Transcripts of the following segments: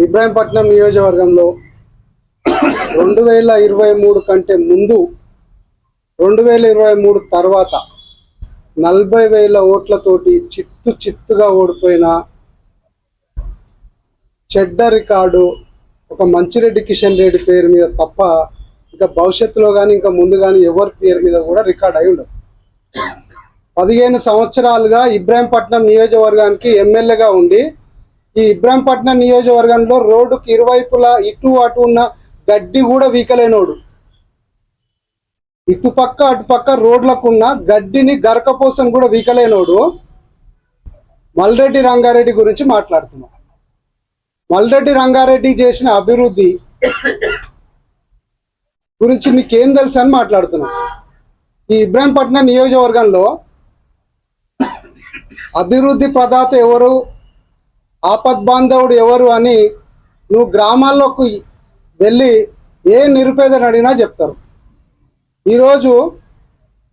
ఇబ్రాహీంపట్నం నియోజకవర్గంలో రెండు వేల ఇరవై మూడు కంటే ముందు రెండు వేల ఇరవై మూడు తర్వాత నలభై వేల ఓట్లతోటి చిత్తు చిత్తుగా ఓడిపోయిన చెడ్డ రికార్డు ఒక మంచిరెడ్డి కిషన్ రెడ్డి పేరు మీద తప్ప ఇంకా భవిష్యత్తులో కానీ ఇంకా ముందు కానీ ఎవరి పేరు మీద కూడా రికార్డ్ అయి ఉండదు. పదిహేను సంవత్సరాలుగా ఇబ్రాహీంపట్నం నియోజకవర్గానికి ఎమ్మెల్యేగా ఉండి ఈ ఇబ్రాహీంపట్నం నియోజకవర్గంలో రోడ్డుకి ఇరువైపులా ఇటు అటు ఉన్న గడ్డి కూడా వీకలేనోడు. ఇటుపక్క అటుపక్క రోడ్లకున్న గడ్డిని గరకపోసం కూడా వీకలేనోడు. మల్రెడ్డి రంగారెడ్డి గురించి మాట్లాడుతున్నాం. మల్రెడ్డి రంగారెడ్డి చేసిన అభివృద్ధి గురించి నీకేం తెలుసు అని మాట్లాడుతున్నాం. ఈ ఇబ్రాహీంపట్నం నియోజకవర్గంలో అభివృద్ధి ప్రదాత ఎవరు? ఆపద్బాంధవుడు ఎవరు అని నువ్వు గ్రామాల్లోకి వెళ్ళి ఏ నిరుపేదని అడిగినా చెప్తారు. ఈరోజు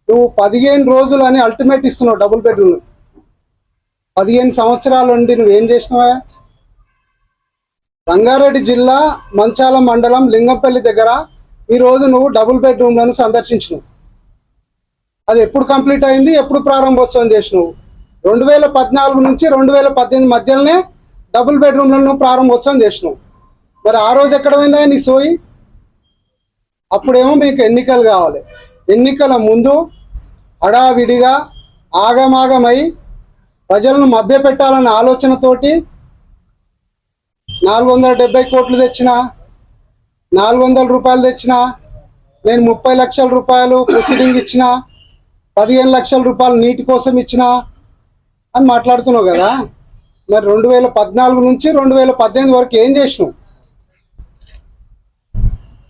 నువ్వు పదిహేను రోజులు అని అల్టిమేట్ ఇస్తున్నావు డబుల్ బెడ్రూమ్. పదిహేను సంవత్సరాల నుండి నువ్వేం చేసినావా? రంగారెడ్డి జిల్లా మంచాల మండలం లింగంపల్లి దగ్గర ఈరోజు నువ్వు డబుల్ బెడ్రూమ్లను సందర్శించినావు. అది ఎప్పుడు కంప్లీట్ అయింది? ఎప్పుడు ప్రారంభోత్సవం చేసినావు? రెండు వేల పద్నాలుగు నుంచి రెండు వేల పద్దెనిమిది మధ్యలోనే డబుల్ బెడ్రూమ్లను ప్రారంభోత్సవం చేసినావు మరి ఆ రోజు ఎక్కడ పోయిందా నీ సోయి? అప్పుడేమో మీకు ఎన్నికలు కావాలి. ఎన్నికల ముందు హడావిడిగా ఆగమాగమై ప్రజలను మభ్యపెట్టాలన్న ఆలోచనతోటి నాలుగు వందల డెబ్బై కోట్లు తెచ్చిన నాలుగు వందల రూపాయలు తెచ్చిన నేను ముప్పై లక్షల రూపాయలు ప్రొసీడింగ్ ఇచ్చిన పదిహేను లక్షల రూపాయలు నీటి కోసం ఇచ్చిన అని మాట్లాడుతున్నావు కదా? మరి రెండు వేల పద్నాలుగు నుంచి రెండు వేల పద్దెనిమిది వరకు ఏం చేసినావు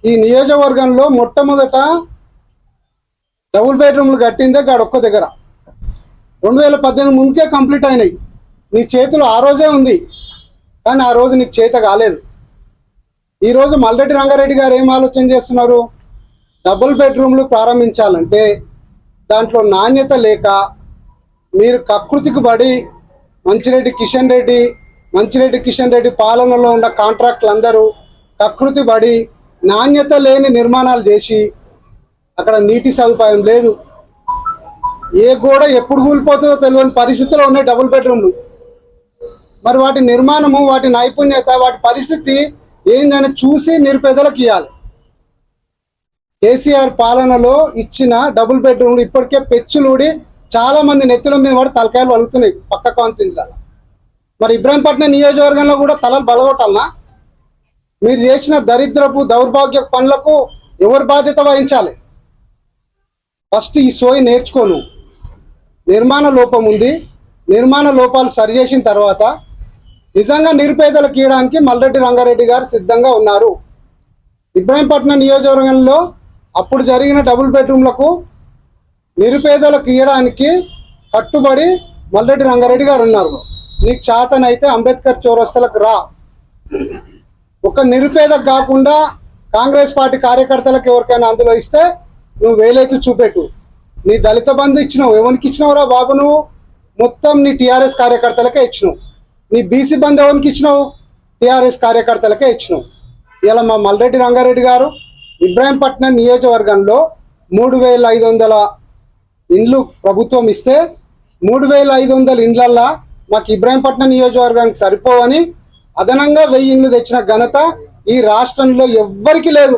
ఈ నియోజకవర్గంలో మొట్టమొదట డబుల్ బెడ్రూమ్లు కట్టిందే గాడు ఒక్క దగ్గర. రెండు వేల పద్దెనిమిది ముందుకే కంప్లీట్ అయినాయి. నీ చేతులు ఆ రోజే ఉంది. కానీ ఆ రోజు నీకు చేత కాలేదు. ఈరోజు మల్లెడ్డి రంగారెడ్డి గారు ఏం ఆలోచన చేస్తున్నారు? డబుల్ బెడ్రూమ్లు ప్రారంభించాలంటే దాంట్లో నాణ్యత లేక మీరు కకృతికి పడి మంచిరెడ్డి కిషన్ రెడ్డి మంచిరెడ్డి కిషన్ రెడ్డి పాలనలో ఉన్న కాంట్రాక్టులు అందరూ కకృతి పడి నాణ్యత లేని నిర్మాణాలు చేసి అక్కడ నీటి సదుపాయం లేదు. ఏ గోడ ఎప్పుడు కూలిపోతుందో తెలియని పరిస్థితిలో ఉన్నాయి డబుల్ బెడ్రూమ్లు. మరి వాటి నిర్మాణము వాటి నైపుణ్యత వాటి పరిస్థితి ఏందని చూసి నిరుపేదలకు ఇవ్వాలి కేసీఆర్ పాలనలో ఇచ్చిన డబుల్ బెడ్రూమ్లు ఇప్పటికే పెచ్చులూడి చాలా మంది నెత్తుల మీద కూడా తలకాయలు వలుగుతున్నాయి పక్క కాన్స్టిట్యూన్సీలలో. మరి ఇబ్రాహీంపట్నం నియోజకవర్గంలో కూడా తలలు బలగొట్టాలనా? మీరు చేసిన దరిద్రపు దౌర్భాగ్య పనులకు ఎవరు బాధ్యత వహించాలి? ఫస్ట్ ఈ సోయి నేర్చుకోను. నిర్మాణ లోపం ఉంది. నిర్మాణ లోపాలు సరిచేసిన తర్వాత నిజంగా నిరుపేదలకు ఇవ్వడానికి మల్లరెడ్డి రంగారెడ్డి గారు సిద్ధంగా ఉన్నారు. ఇబ్రాహీంపట్నం నియోజకవర్గంలో అప్పుడు జరిగిన డబుల్ బెడ్రూమ్లకు నిరుపేదలకు ఇవ్వడానికి కట్టుబడి మల్లెడ్డి రంగారెడ్డి గారు ఉన్నారు. నీకు చేతనైతే అంబేద్కర్ చౌరస్తలకు రా. ఒక నిరుపేదకు కాకుండా కాంగ్రెస్ పార్టీ కార్యకర్తలకు ఎవరికైనా అందులో ఇస్తే నువ్వు వేలైతే చూపెట్టు. నీ దళిత బంధు ఇచ్చినావు. ఎవరికి ఇచ్చినావురా బాబు నువ్వు? మొత్తం నీ టీఆర్ఎస్ కార్యకర్తలకే ఇచ్చినావు. నీ బీసీ బంధు ఎవరికి ఇచ్చినావు? టీఆర్ఎస్ కార్యకర్తలకే ఇచ్చినావు. ఇలా మా మల్రెడ్డి రంగారెడ్డి గారు ఇబ్రాహీంపట్నం నియోజకవర్గంలో మూడు వేల ఐదు వందల ఇండ్లు ప్రభుత్వం ఇస్తే మూడు వేల ఐదు వందల ఇండ్లల్లా మాకు ఇబ్రాహీంపట్నం నియోజకవర్గానికి సరిపోవని అదనంగా వెయ్యి ఇండ్లు తెచ్చిన ఘనత ఈ రాష్ట్రంలో ఎవ్వరికి లేదు.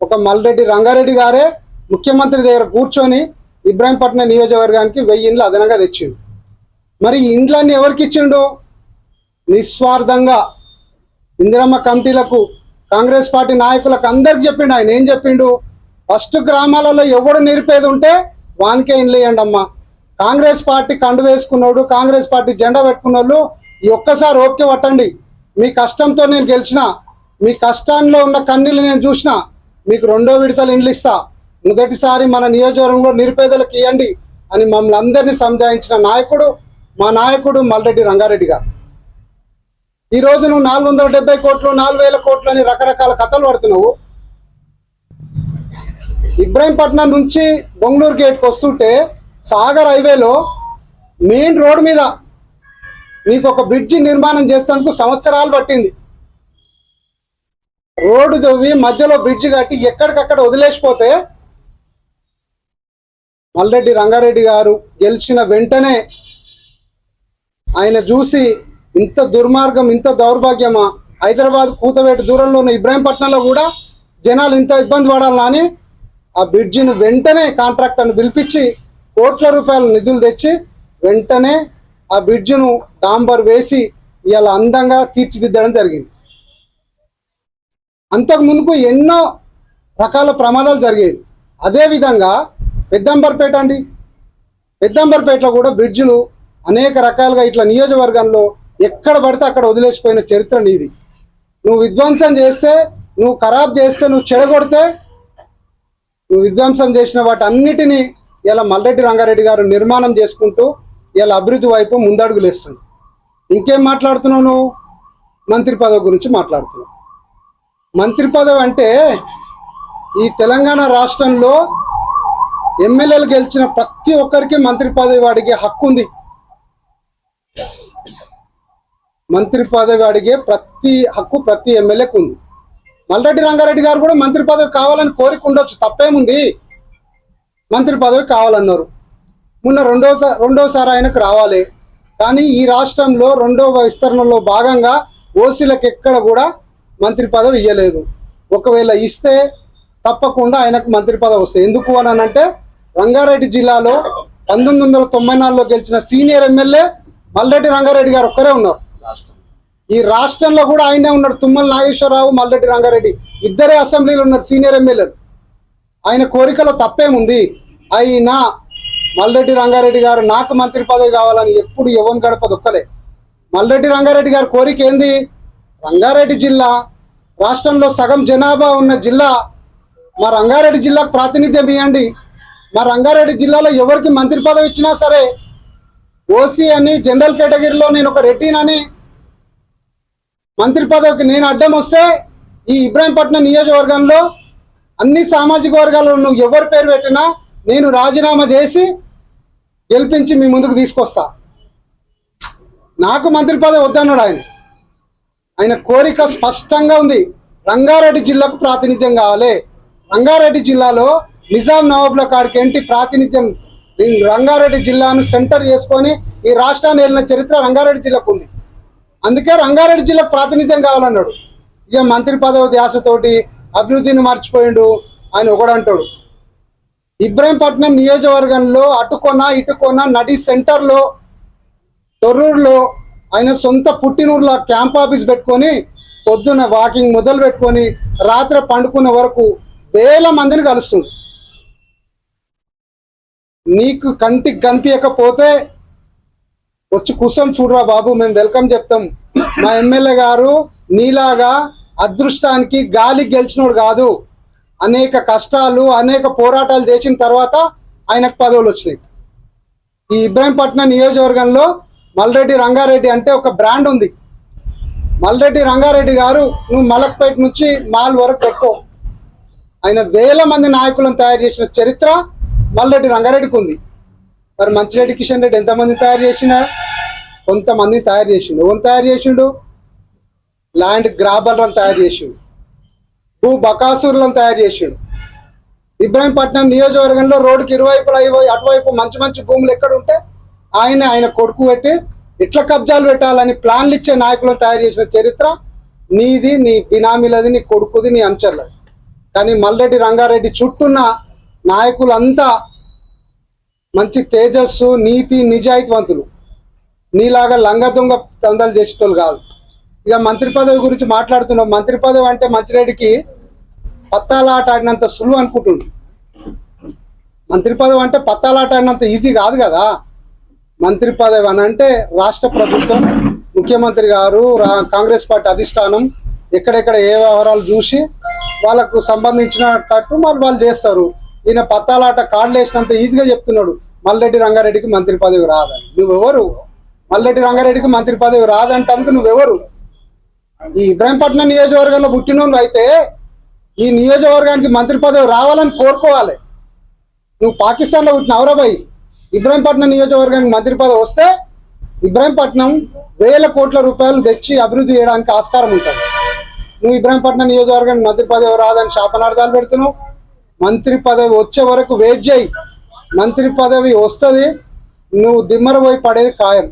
ఒక మల్రెడ్డి రంగారెడ్డి గారే ముఖ్యమంత్రి దగ్గర కూర్చొని ఇబ్రాహీంపట్నం నియోజకవర్గానికి వెయ్యి ఇండ్లు అదనంగా తెచ్చిండు. మరి ఈ ఇండ్లన్నీ ఎవరికి ఇచ్చిండు? నిస్వార్థంగా ఇందిరమ్మ కమిటీలకు కాంగ్రెస్ పార్టీ నాయకులకు అందరికి చెప్పిండు. ఆయన ఏం చెప్పిండు? ఫస్ట్ గ్రామాలలో ఎవడు నిరుపేద ఉంటే వానికే ఇన్లేయండి అమ్మా. కాంగ్రెస్ పార్టీ కండు వేసుకున్నాడు కాంగ్రెస్ పార్టీ జెండా పెట్టుకున్న వాళ్ళు ఈ ఒక్కసారి ఓకే పట్టండి. మీ కష్టంతో నేను గెలిచిన మీ కష్టాల్లో ఉన్న కన్నీళ్ళు నేను చూసిన మీకు రెండో విడతలు ఇండ్లు ఇస్తా. మొదటిసారి మన నియోజకవర్గంలో నిరుపేదలకు ఇవ్వండి అని మమ్మల్ని అందరినీ సంజాయించిన నాయకుడు మా నాయకుడు మల్రెడ్డి రంగారెడ్డి గారు. ఈ రోజు నువ్వు నాలుగు వందల డెబ్బై కోట్లు నాలుగు వేల కోట్లు అని రకరకాల కథలు పడుతున్నావు. ఇబ్రాహీంపట్నం నుంచి బొంగళూరు గేట్కి వస్తుంటే సాగర్ హైవేలో మెయిన్ రోడ్ మీద నీకు ఒక బ్రిడ్జి నిర్మాణం చేసేందుకు సంవత్సరాలు పట్టింది. రోడ్డు తవ్వి మధ్యలో బ్రిడ్జ్ కట్టి ఎక్కడికక్కడ వదిలేసిపోతే మల్రెడ్డి రంగారెడ్డి గారు గెలిచిన వెంటనే ఆయన చూసి ఇంత దుర్మార్గం ఇంత దౌర్భాగ్యమా? హైదరాబాద్ కూతవేటు దూరంలో ఉన్న ఇబ్రాహీంపట్నంలో కూడా జనాలు ఇంత ఇబ్బంది పడాలని ఆ బ్రిడ్జిని వెంటనే కాంట్రాక్టర్ను పిలిపించి కోట్ల రూపాయల నిధులు తెచ్చి వెంటనే ఆ బ్రిడ్జిను డాంబర్ వేసి ఇవాళ అందంగా తీర్చిదిద్దడం జరిగింది. అంతకు ముందుకు ఎన్నో రకాల ప్రమాదాలు జరిగేవి అదేవిధంగా పెద్దంబర్పేట అండి. పెద్దంబర్పేటలో కూడా బ్రిడ్జిలు అనేక రకాలుగా ఇట్లా నియోజకవర్గంలో ఎక్కడ పడితే అక్కడ వదిలేసిపోయిన చరిత్ర నీది. నువ్వు విధ్వంసం చేస్తే నువ్వు ఖరాబ్ చేస్తే నువ్వు చెడగొడితే విధ్వంసం చేసిన వాటి అన్నిటినీ ఇలా మల్లెడ్డి రంగారెడ్డి గారు నిర్మాణం చేసుకుంటూ ఇలా అభివృద్ధి వైపు ముందడుగులేస్తుంది ఇంకేం మాట్లాడుతున్నావు నువ్వు? మంత్రి పదవి గురించి మాట్లాడుతున్నావు. మంత్రి పదవి అంటే ఈ తెలంగాణ రాష్ట్రంలో ఎమ్మెల్యేలు గెలిచిన ప్రతి ఒక్కరికి మంత్రి పదవి అడిగే హక్కు ఉంది. మంత్రి పదవి అడిగే ప్రతి హక్కు ప్రతి ఎమ్మెల్యేకు ఉంది. మల్రెడ్డి రంగారెడ్డి గారు కూడా మంత్రి పదవి కావాలని కోరిక ఉండొచ్చు తప్పేముంది? మంత్రి పదవి కావాలన్నారు. మొన్న రెండోసారి రెండోసారి ఆయనకు రావాలి. కానీ ఈ రాష్ట్రంలో రెండవ విస్తరణలో భాగంగా ఓసీలకు ఎక్కడ కూడా మంత్రి పదవి ఇవ్వలేదు ఒకవేళ ఇస్తే తప్పకుండా ఆయనకు మంత్రి పదవి వస్తుంది ఎందుకు అని అంటే రంగారెడ్డి జిల్లాలో పంతొమ్మిది వందల తొంభై నాలుగులో గెలిచిన సీనియర్ ఎమ్మెల్యే మల్రెడ్డి రంగారెడ్డి గారు ఒక్కరే ఉన్నారు. ఈ రాష్ట్రంలో కూడా ఆయనే ఉన్నాడు. తుమ్మల నాగేశ్వరరావు మల్లెడ్డి రంగారెడ్డి. ఇద్దరే అసెంబ్లీలో ఉన్నారు సీనియర్ ఎమ్మెల్యేలు. ఆయన కోరికలో తప్పేముంది? అయినా మల్రెడ్డి రంగారెడ్డి గారు నాకు మంత్రి పదవి కావాలని ఎప్పుడు ఎవరిని గడప దొక్కలే. మల్లెడ్డి రంగారెడ్డి గారి కోరిక ఏంది? రంగారెడ్డి జిల్లా రాష్ట్రంలో సగం జనాభా ఉన్న జిల్లా. మా రంగారెడ్డి జిల్లాకు ప్రాతినిధ్యం ఇవ్వండి మా రంగారెడ్డి జిల్లాలో ఎవరికి మంత్రి పదవి ఇచ్చినా సరే ఓసీ అని జనరల్ కేటగిరీలో నేను ఒక రెడ్డినని మంత్రి పదవికి నేను అడ్డం వస్తే ఈ ఇబ్రాహీంపట్నం నియోజకవర్గంలో అన్ని సామాజిక వర్గాలలో నువ్వు ఎవరి పేరు పెట్టినా నేను రాజీనామా చేసి గెలిపించి మీ ముందుకు తీసుకొస్తా. నాకు మంత్రి పదవి వద్దన్నాడు ఆయన. ఆయన కోరిక స్పష్టంగా ఉంది. రంగారెడ్డి జిల్లాకు ప్రాతినిధ్యం కావాలి. రంగారెడ్డి జిల్లాలో నిజాం నవాబుల కాడికి ఏంటి ప్రాతినిధ్యం? రంగారెడ్డి జిల్లాను సెంటర్ చేసుకొని ఈ రాష్ట్రాన్ని వెళ్ళిన చరిత్ర రంగారెడ్డి జిల్లాకు ఉంది. అందుకే రంగారెడ్డి జిల్లాకు ప్రాతినిధ్యం కావాలన్నాడు. ఇక మంత్రి పదవి ధ్యాసతోటి అభివృద్ధిని మర్చిపోయిండు ఆయన ఒకడంటాడు ఇబ్రాహీంపట్నం నియోజకవర్గంలో అటుకొన ఇటుకొన నడి సెంటర్లో తొర్రూరులో ఆయన సొంత పుట్టినూరులో క్యాంప్ ఆఫీస్ పెట్టుకొని పొద్దున్న వాకింగ్ మొదలు పెట్టుకొని రాత్రి పండుకునే వరకు వేల మందిని కలుస్తుంది నీకు కంటికి కనిపించకపోతే వచ్చి కూర్చొని చూడరా బాబు మేము వెల్కమ్ చెప్తాం. మా ఎమ్మెల్యే గారు నీలాగా అదృష్టానికి గాలి గెలిచినోడు కాదు. అనేక కష్టాలు అనేక పోరాటాలు చేసిన తర్వాత ఆయనకు పదవులు వచ్చినాయి. ఈ ఇబ్రాహీంపట్నం నియోజకవర్గంలో మల్రెడ్డి రంగారెడ్డి అంటే ఒక బ్రాండ్ ఉంది. మల్రెడ్డి రంగారెడ్డి గారు నువ్వు మలక్పేట నుంచి మాల్ వరకు పెట్టుకో. ఆయన వేల మంది నాయకులను తయారు చేసిన చరిత్ర మల్రెడ్డి రంగారెడ్డికి ఉంది. మరి మంచిరెడ్డి కిషన్ రెడ్డి ఎంతమంది తయారు చేసినా కొంతమంది తయారు చేసిండు. ఎవరు తయారు చేసిండు? ల్యాండ్ గ్రాబర్లను తయారు చేసిండు. భూ బకాసూర్లను తయారు చేసిండు. ఇబ్రాహీంపట్నం నియోజకవర్గంలో రోడ్డుకి ఇరువైపులా ఇవి- అటువైపు మంచి మంచి భూములు ఎక్కడ ఉంటే ఆయన ఆయన కొడుకు పెట్టి ఇట్లా కబ్జాలు పెట్టాలని ప్లాన్లు ఇచ్చే నాయకులను తయారు చేసిన చరిత్ర నీది నీ బినామీలది నీ కొడుకుది నీ అంచర్లది కానీ మల్లెడ్డి రంగారెడ్డి చుట్టూన్న నాయకులంతా మంచి తేజస్సు నీతి నిజాయితీవంతులు. నీలాగా లంగ దొంగ దందాలు చేసేటోళ్ళు కాదు. ఇక మంత్రి పదవి గురించి మాట్లాడుతున్నాం. మంత్రి పదవి అంటే మంచిరెడ్డికి పత్తాలాట ఆడినంత సులువు అనుకుంటుండు మంత్రి పదవి అంటే పత్తాలాట ఆడినంత ఈజీ కాదు కదా. మంత్రి పదవి అని అంటే రాష్ట్ర ప్రభుత్వం ముఖ్యమంత్రి గారు రా- కాంగ్రెస్ పార్టీ అధిష్టానం ఎక్కడెక్కడ ఏ వ్యవహారాలు చూసి వాళ్ళకు సంబంధించినట్టు మరి వాళ్ళు చేస్తారు. ఈయన పత్తాలాట కాళ్ళు వేసినంత ఈజీగా చెప్తున్నాడు. మల్లెడ్డి రంగారెడ్డికి మంత్రి పదవి రాదని. నువ్వెవరు? మల్లెడ్డి రంగారెడ్డికి మంత్రి పదవి రాదంటానికి నువ్వెవరు? ఈ ఇబ్రాహీంపట్నం నియోజకవర్గంలో పుట్టినోళ్ళు అయితే ఈ నియోజకవర్గానికి మంత్రి పదవి రావాలని కోరుకోవాలి. నువ్వు పాకిస్తాన్లో పుట్టిన అవరాబాయి ఇబ్రాహీంపట్నం నియోజకవర్గానికి మంత్రి పదవి వస్తే ఇబ్రాహీంపట్నం వేల కోట్ల రూపాయలు తెచ్చి అభివృద్ధి చేయడానికి ఆస్కారం ఉంటుంది. నువ్వు ఇబ్రాహీంపట్నం నియోజకవర్గానికి మంత్రి పదవి రాదని శాపనార్థాలు పెడుతున్నావు. మంత్రి పదవి వచ్చే వరకు వెయిట్ చేయి. మంత్రి పదవి వస్తుంది నువ్వు దిమ్మర పోయి పడేది ఖాయం.